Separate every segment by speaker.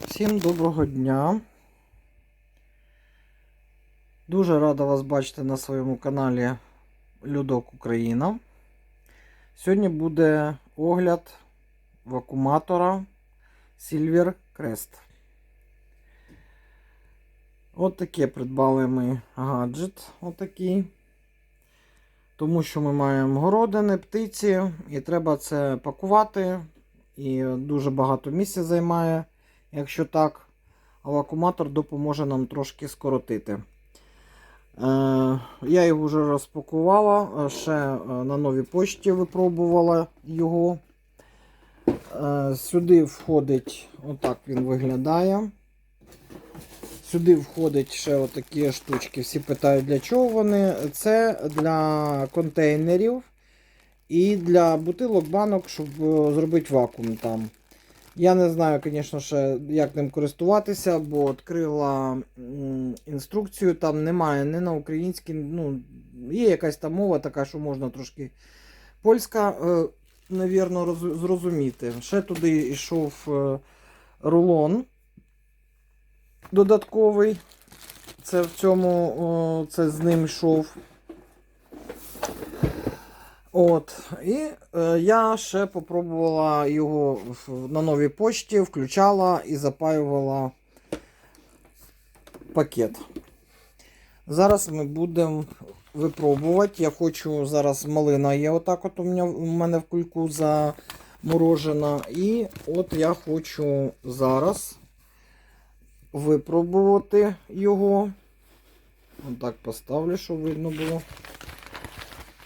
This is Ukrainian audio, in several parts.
Speaker 1: Всім доброго дня. Дуже рада вас бачити на своєму каналі Людок Україна. Сьогодні буде огляд вакууматора Silver Crest. От таке придбали ми гаджет. Отакий. Тому що ми маємо городини, птиці, і треба це пакувати. І дуже багато місця займає, якщо так. Вакууматор допоможе нам трошки скоротити. Е, я його вже розпакувала, ще е, на новій почті випробувала його. Е, сюди входить, отак він виглядає. Сюди входить ще отакі штучки. Всі питають, для чого вони. Це для контейнерів і для бутилок банок, щоб е, зробити вакуум там. Я не знаю, звісно, як ним користуватися, бо відкрила інструкцію, там немає ні на українській, ну, є якась там мова така, що можна трошки польська, е, зрозуміти. Ще туди йшов е, рулон додатковий. Це в цьому, це з ним йшов. От, і е, я ще попробувала його на новій почті, включала і запаювала пакет. Зараз ми будемо випробувати. Я хочу зараз малина є отак от у мене, у мене в кульку заморожена. І от я хочу зараз випробувати його. Отак поставлю, щоб видно було.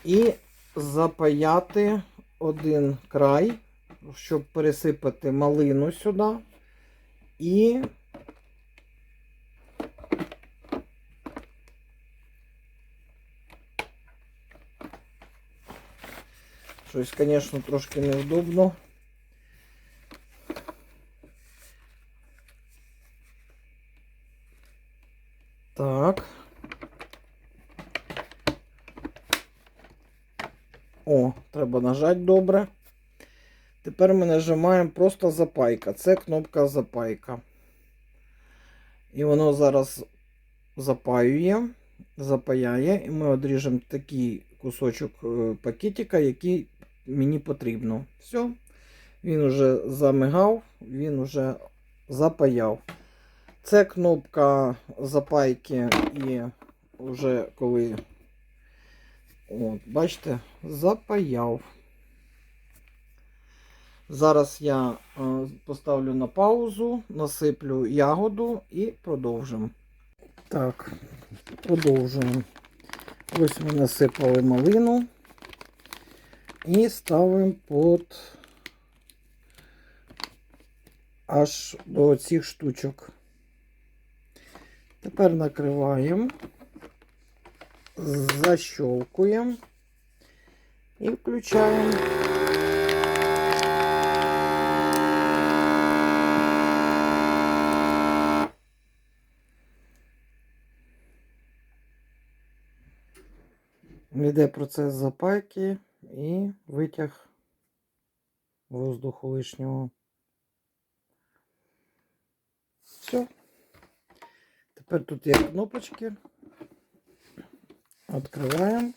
Speaker 1: І запаяти один край, щоб пересипати малину сюди. І щось, звісно, трошки невдобно. Так. О, треба нажати добре. Тепер ми нажимаємо просто запайка. Це кнопка запайка. І воно зараз запаює, запаяє, і ми одріжемо такий кусочок е, пакетика, який мені потрібно. Все. Він вже замигав, він вже запаяв. Це кнопка запайки і вже коли От, бачите, запаяв. Зараз я е, поставлю на паузу, насиплю ягоду і продовжимо. Так, продовжуємо. Ось ми насипали малину і ставимо под аж до цих штучок. Тепер накриваємо защелкуємо і включаємо. Йде процес запайки і витяг воздуху лишнього. Все. Тепер тут є кнопочки. Открываем.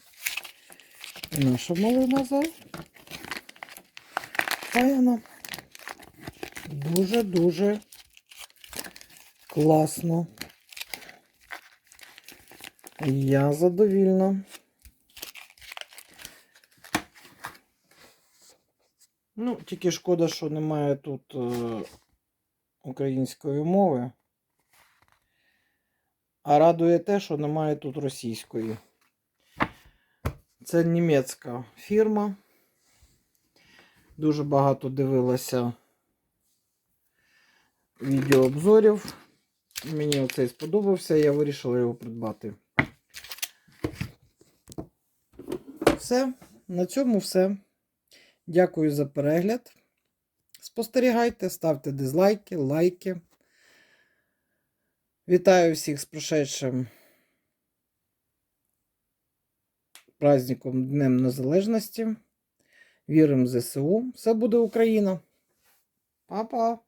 Speaker 1: І наша малина запаяна. Дуже-дуже класно. Я задовільна. Ну, тільки шкода, що немає тут е, української мови. А радує те, що немає тут російської. Це німецька фірма. Дуже багато дивилася відеообзорів. Мені оцей сподобався, я вирішила його придбати. Все, на цьому все. Дякую за перегляд. Спостерігайте, ставте дизлайки, лайки. Вітаю всіх з прошедшим праздником Днем Незалежності. Віримо в ЗСУ. Все буде Україна. Па-па!